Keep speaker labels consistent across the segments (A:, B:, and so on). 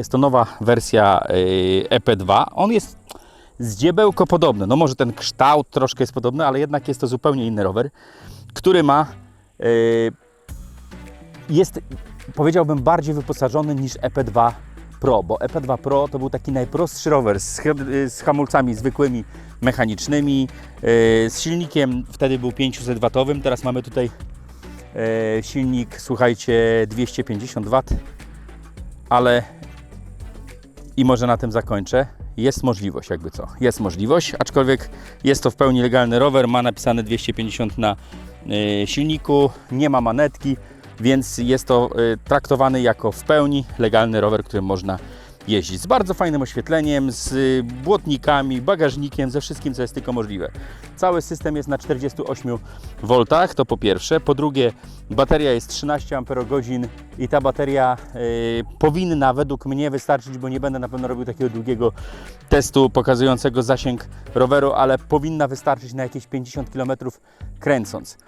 A: Jest to nowa wersja y, EP2. On jest zdziebełko podobny. No może ten kształt troszkę jest podobny, ale jednak jest to zupełnie inny rower, który ma y, jest powiedziałbym bardziej wyposażony niż EP2 Pro, bo EP2 Pro to był taki najprostszy rower z, z hamulcami zwykłymi, mechanicznymi, y, z silnikiem, wtedy był 500 watowym, teraz mamy tutaj silnik, słuchajcie, 250 W, ale i może na tym zakończę. Jest możliwość, jakby co. Jest możliwość, aczkolwiek jest to w pełni legalny rower. Ma napisane 250 na y, silniku, nie ma manetki, więc jest to y, traktowany jako w pełni legalny rower, którym można jeździć. Z bardzo fajnym oświetleniem, z y, błotnikami, bagażnikiem, ze wszystkim, co jest tylko możliwe. Cały system jest na 48 V, to po pierwsze. Po drugie, bateria jest 13 Ah i ta bateria y, powinna według mnie wystarczyć, bo nie będę na pewno robił takiego długiego testu pokazującego zasięg roweru, ale powinna wystarczyć na jakieś 50 km kręcąc.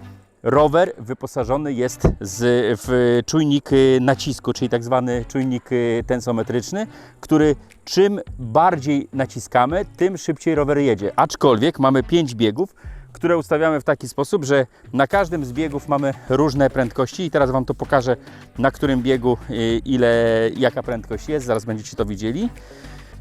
A: Rower wyposażony jest z, w czujnik y, nacisku, czyli tak zwany czujnik y, tensometryczny, który czym bardziej naciskamy, tym szybciej rower jedzie. Aczkolwiek mamy 5 biegów, które ustawiamy w taki sposób, że na każdym z biegów mamy różne prędkości i teraz Wam to pokażę, na którym biegu y, ile, jaka prędkość jest, zaraz będziecie to widzieli.